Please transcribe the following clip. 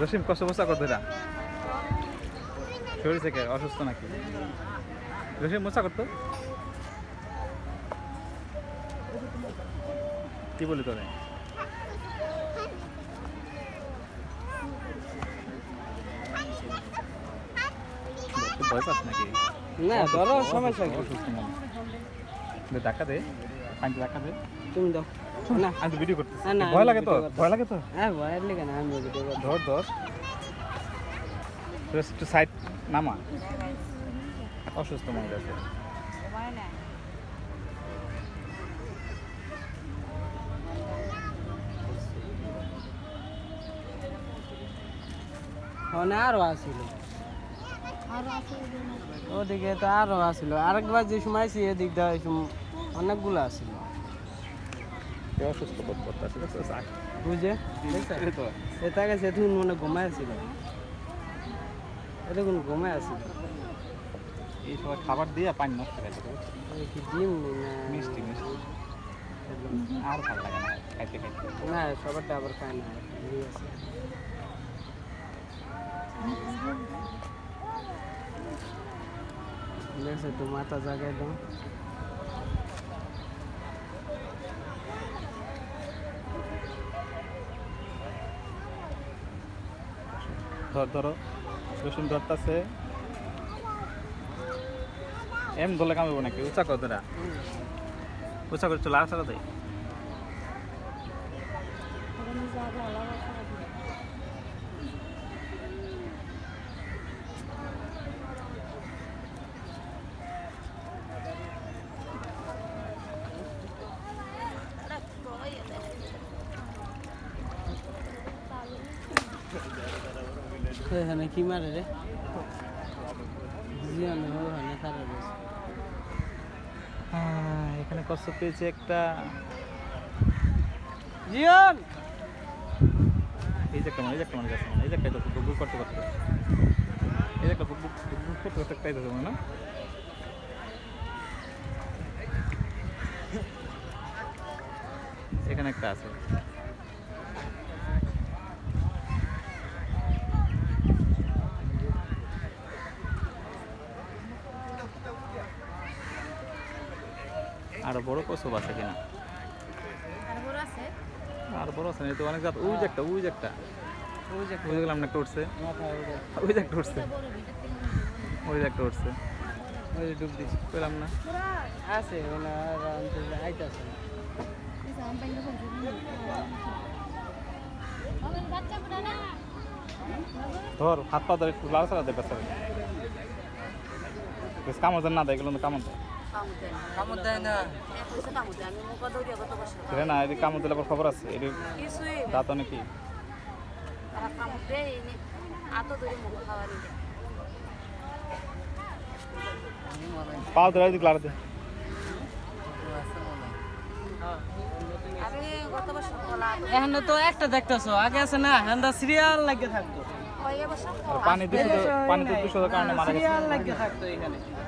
রসিম কষ্ট বসা কত এটা শরীর থেকে অসুস্থ নাকি? রসিম মোচা করতো কি বলি তোরে? ভয় পাস নাকি? না ধরো সমস্যা অসুস্থ মনে দে ধাক্কা দে। পানিতে ধাক্কা দে। তুমি দাও। না। আমি তো ভিডিও করতেছি। না, না, ভয় লাগে তো ভয় লাগে তো হ্যাঁ ভয়ের লেগে না আমি ভিডিও ধর ধর। একটু সাইড নামা। অসুস্থ মনে আছে ওখানে আরও আসিল ওদিকে তো আরও আসিল আরেকবার যে সময় এদিক সময় অনেকগুলো আসিল অসুস্থ বোধ করতে ঠিক আছে সাইড বুঝে? তো। এটা গেছে তুমি মনে ঘুমাই আসিল এটা কোন ঘুমাই আসিল এই সময় খাবার দিয়ে পানি নষ্ট হয়ে কি ডিম মিষ্টি মিষ্টি। আর ভালো লাগে না খাইতে খাইতে। না সবারটা আবার খায় না। ঠিক আছে। তো মাথা জাগাই দাও। ধর ধরো। রসুন ধরতেছে। এম ধরলে কামাবো নাকি? উঁচা কর তোরা উঁচা করে চলে আসা দেয়। এখানে কি মারে রে জিয়ান ওখানে তারা এখানে কষ্ট পেয়েছে একটা জিয়ান এই যে একটা মানে এই যে একটা মানে এই যে একটা বুক বুক করতে করতে। এই যে একটা বুক বুক করতে করতে একটা যাচ্ছে না এখানে একটা আছে। আর বড় কসব আছে কিনা? আর বড় আছে? না এই তো অনেক জাত। ওই যে একটা ওই যে একটা। ওই যে ওই দেখলাম না একটা উঠছে। যে একটা। উঠছে। ওই যে একটা উঠছে। ওই যে ডুব দিছে। পেলাম না। আছে ওনা আর আইতাছে ধর হাত পা ধরে একটু লাল সারা দেবে স্যার। কামড় না দেয় এগুলো কামড় দেয়। কামড় দেয় না? সেটা না এটি কামড় দিলে খবর আছে? এটি দাঁত নাকি? পাও ধরে দিক লাড়তে এখন তো একটা দেখতেছো আগে আছে না সিরিয়াল লাগে থাকতো। পানি দূষিত পানি দূষিত কারণে মারা গেছে। সিরিয়াল লাগে থাকতো এখানে।